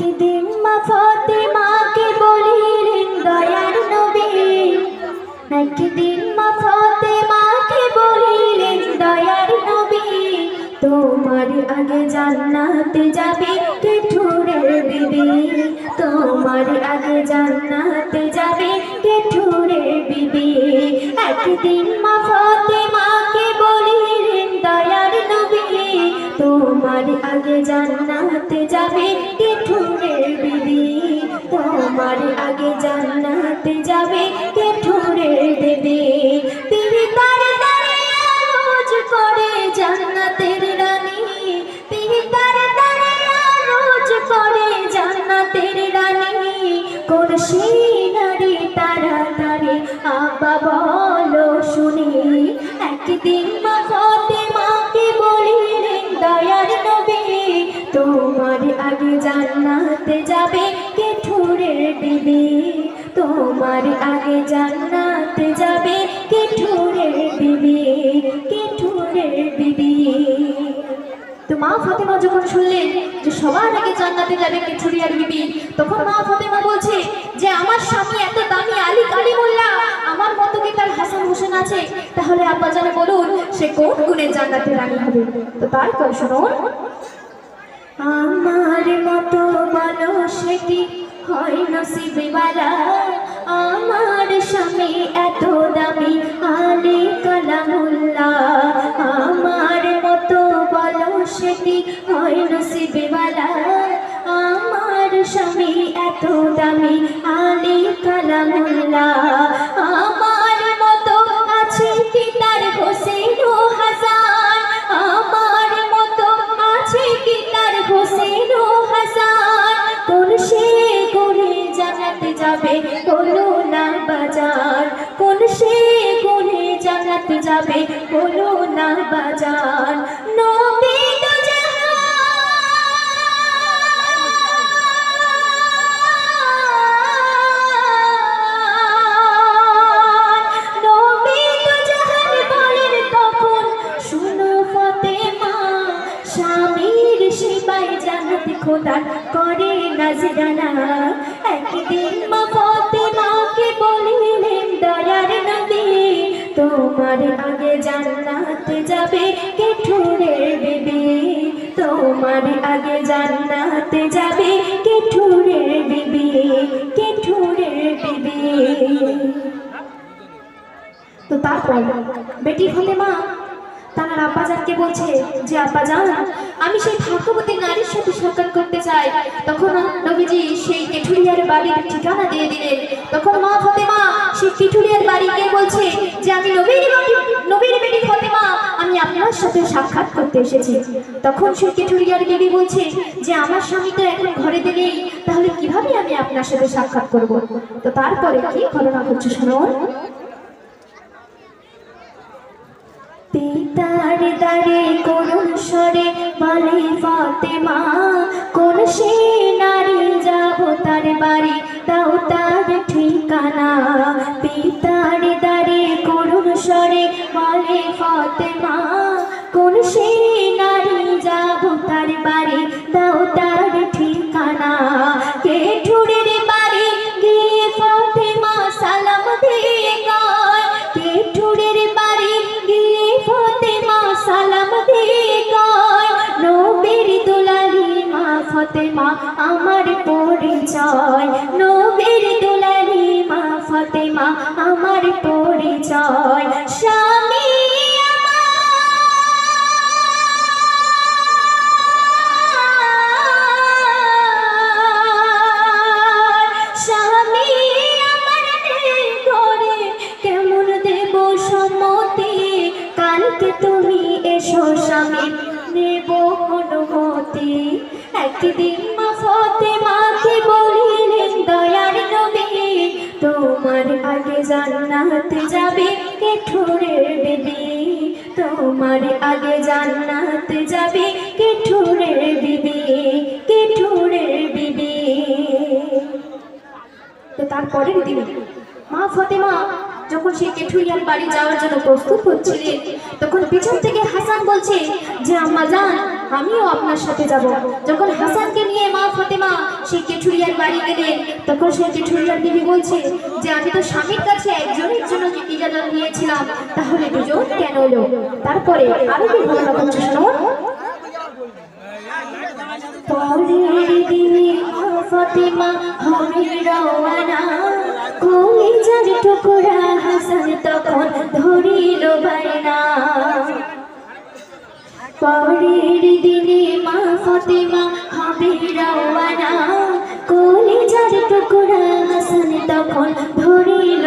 একদিন মা ফাতেমাকে বলিলেন, দয়ার নবী। একদিন মা ফাতেমাকে বলিলেন, দয়ার নবী, তোমার আগে জান্নাতে যাবে কে ঠুরের বিবি? তোমার আগে জান্নাতে যাবে কে ঠুরের বিবি? একদিন মা ফাতেমাকে বলিলেন, দয়ার নবী, তোমার আগে জান্নাতে যাবে কে যাবে তোমার আগে জান্নাতে যাবে। কে ঠুরের বিবি? কে ঠুরের বিবি? তো মা ফাতেমা যখন শুনলেন যে সবার আগে জান্নাতে যাবে কেঠুরিয়ার বিবি, তখন মা ফাতেমা বলছে যে, আমার স্বামী এত দামি আলী কালী মোল্লা আমার মতো কি তার হাসান হোসেন আছে? তাহলে আব্বা জানে বলুন, সে কোন গুণে জান্নাতে রানী হবে? তো তারপর শুনুন। আমার মতো মানুষ কি হয় নসিবেওয়ালা? আমার স্বামী এত দামি আলী কালামুল্লাহ আমার মতো বলো সেটি হয় নসিবেওয়ালা। আমার স্বামী এত দামি আলী কালামুল্লাহ কোন সে করে জানাতে যাবে, বলো না বাজার নবী তো নবী তো জাহান বলেন তখন, শুনো ফাতেমা, স্বামীর খোদা করে নাজরানা। একদিন মা তোমার আগে জান্নাতে যাবে কেঠুরের বিবি? তোমার আগে জান্নাতে যাবে কেঠুরের বিবি? কেঠুরের বিবি? তো তারপর, বেটি ফাতেমা তার আব্বাজানকে বলছে যে, আব্বাজান, আমি সেই ভাগ্যবতী নারীর সাথে সাক্ষাৎ করতে চাই। তখন নবীজি সেই কেঠুরিয়ার বাড়ির ঠিকানা দিয়ে দিলেন। তখন মা ফাতেমা সেই কেঠুরিয়ার বাড়ি গিয়ে বলছে যে, আমি নবীর বাড়ি- নবীর বেটি ফাতেমা, আমি আপনার সাথে সাক্ষাৎ করতে এসেছি। তখন সেই কেঠুরিয়ার দেবী বলছে যে, আমার স্বামী তো এখন ঘরে দিলেই, তাহলে কীভাবে আমি আপনার সাথে সাক্ষাৎ করব? তো তারপরে কি ঘটনা ঘটছে শুনুন পিতার দারে করুণ স্বরে, বলে ফাতেমা, কোন সে নারী যাব তার বাড়ি? তাও তার ঠিকানা। ফাতেমা আমার পরিচয়। নবীর দুলালি মা ফতেমা আমার পরিচয়। তোমার আগে জান্নাত যাবে কে বিবি। তোমার আগে জান্নাত যাবে কে ঠোরের বিবি কে ঠোরের বিবি। তো তারপরের দিন মা ফতেমা যখন সেই কেঠুরিয়ার বাড়ি যাওয়ার জন্য প্রস্তুত হচ্ছিলেন, তখন পিছন থেকে হাসান বলছে, যে আম্মা যান, আমিও আপনার সাথে যাব। যখন হাসানকে নিয়ে মা ফতেমা সেই কেঠুরিয়ার বাড়ি গেলেন, তখন সেই কেঠুরিয়ার বিবি বলছে, যে আমি তো স্বামীর কাছে একজনের জন্য যে ইজাজত নিয়েছিলাম তাহলে দুজন কেন এলো? তারপরে আরও কি ঘটনা ঘটছে শুনুন পরের দিনে ফাতেমা রওয়ানা কলিজার টুকুরা হাসান তখন ধরিল বায়না। পরের দিনে মা ফতিমা হবে রওয়ানা। কলিজার টুকুরা হাসান তখন ধরিল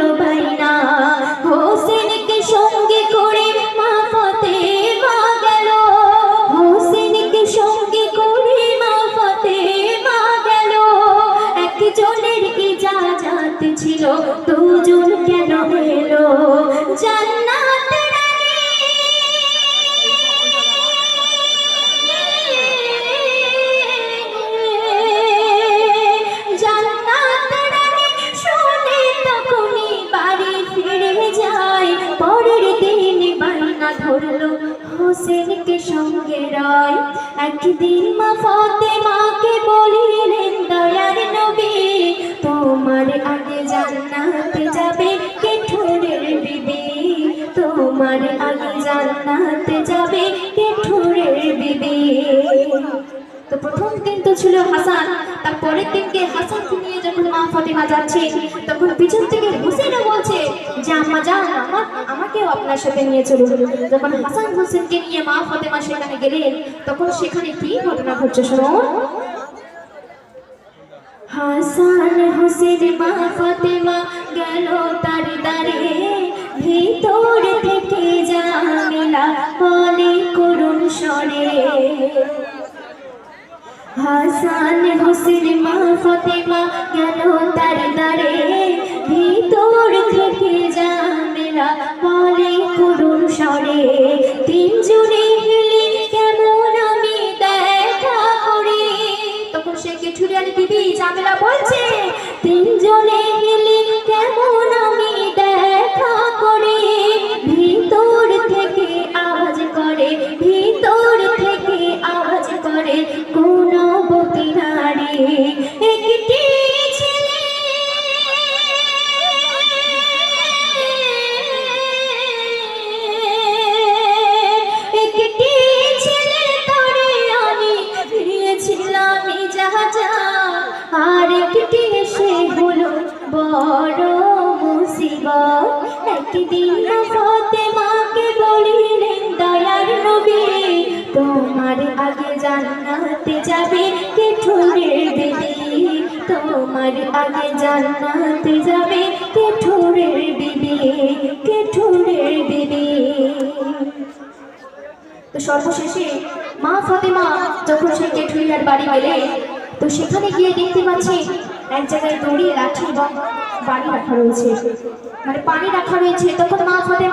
জান্নাতে যাবে কে ঠোরের বিবি তোমার আগে জান্নাতে যাবে কে ঠোরের বিবি তো প্রথম দিন তো ছিল হাসান তার পরের দিনকে হাসানকে নিয়ে যখন মা ফাতেমা যাচ্ছে, তখন পিছন থেকে হুসেনও বলছে, যে আম্মা যান আমার আমাকেও আপনার সাথে নিয়ে চলুন। যখন হাসান হোসেনকে নিয়ে মা ফাতেমা সেখানে গেলেন, তখন সেখানে কি ঘটনা ঘটছে শুনুন হাসান হোসেন মা ফাতেমা গেল তার দারে ভিতর থেকে জামিলা বলে করুণ স্বরে। হাসান হোসেন মা ফাতেমা গেল তার দারে ভিতর থেকে জামেলা বলে করুণ স্বরে। তিনজনে মিলে কেঠুরিয়ার দিদি জামেলা বলছে। তিনজনে মিলে তোমার আগে জান্নাতে যাবে কে ঠোরের বিবি কে ঠোরের বিবি। তো সর্বশেষে মা ফাতেমা যখন সেই কেঠুরিয়ার বাড়ি গেলে, তো সেখানে গিয়ে দেখতে পাচ্ছি এক জায়গায় দড়ি, লাঠি এবং বাড়ি রাখা রয়েছে। মানে পানি রাখা রয়েছে। তখন মা ফাতেমা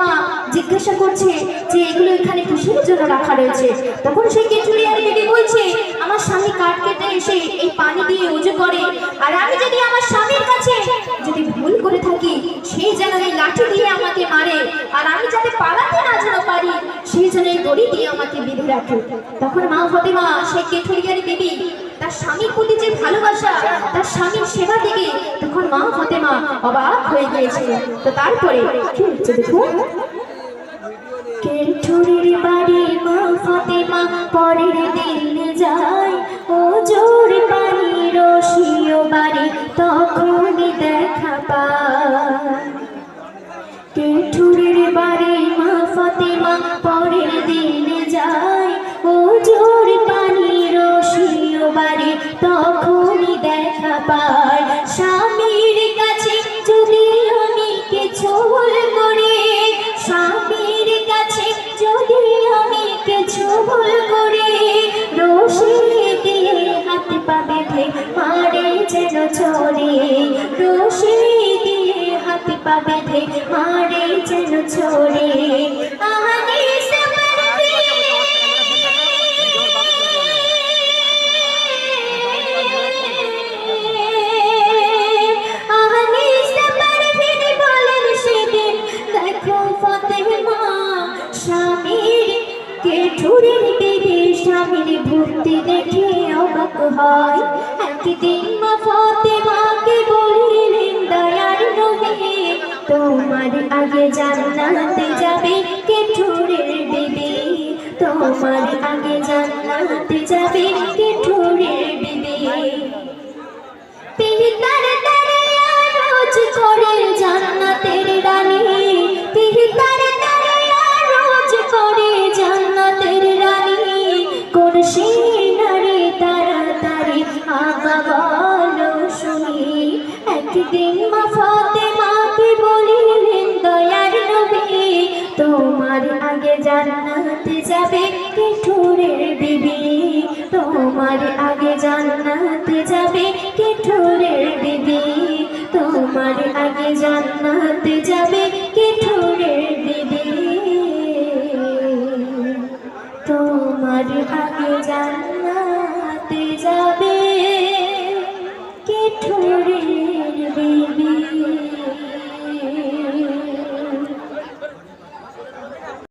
জিজ্ঞাসা করছে যে এগুলো এখানে কিসের জন্য রাখা রয়েছে। তখন সেই কেঠুরিয়ার দিদি বলছে, আমার স্বামী কাঠ কেটে এসে এই পানি দিয়ে উজু করে। আর আমি যদি আমার স্বামীর কাছে যদি ভুল করে থাকি, সেই যেন এই লাঠি দিয়ে আমাকে মারে। আর আমি যাতে পালাতে না যেন পারি, সেই জন্য এই দড়ি দিয়ে আমাকে বেঁধে রাখে। তখন মা ফতেমা, সেই কেঠুরিয়ারি দেবী তার স্বামীর প্রতি যে ভালোবাসা, তার স্বামীর সেবা থেকে তখন মা ফতেমা অবাক হয়ে গিয়েছিল তো তারপরে দেখুন? কেঠুরির বাড়ি মা ফাতেমা, পরের দিন যায় ও জোর পানি, রসিও বাড়ি, তখনই দেখা পায় কেঠুরির বাড়ি মা ফাতেমা, পরের দিন যায় ও জোর পানি, রসিও বাড়ি, তখনই দেখা পায় কিছু ভুল করি রশি দিয়ে হাত পা বেঁধে মারে যেন চলে রশি দিয়ে হাত পা বেঁধে মারে ভক্তি দেখে অবাক হয়। একদিন মা ফাতেমাকে বলিলেন দয়ার নবী তোমার আগে জান্নাতে যাবে কে ঠোরের বিবি? তোমার আগে জান্নাতে যাবে কে ঠোরের বিবি? পিহিতার দাঁড়িয়া রোজ করে তাড়াতাড়ি বলো শুনি। একদিন মা ফাতেমাকে বলিলেন, দয়ার নবী? তোমার আগে জান্নাতে যাবে কে ঠোরের বিবি? তোমার আগে জান্নাতে যাবে কে ঠোরের বিবি? তোমার আগে জান্নাতে যাবে কে ঠোরের বিবি? তোমার আগে জান্নাতে যাবে কে ঠোরের বিবি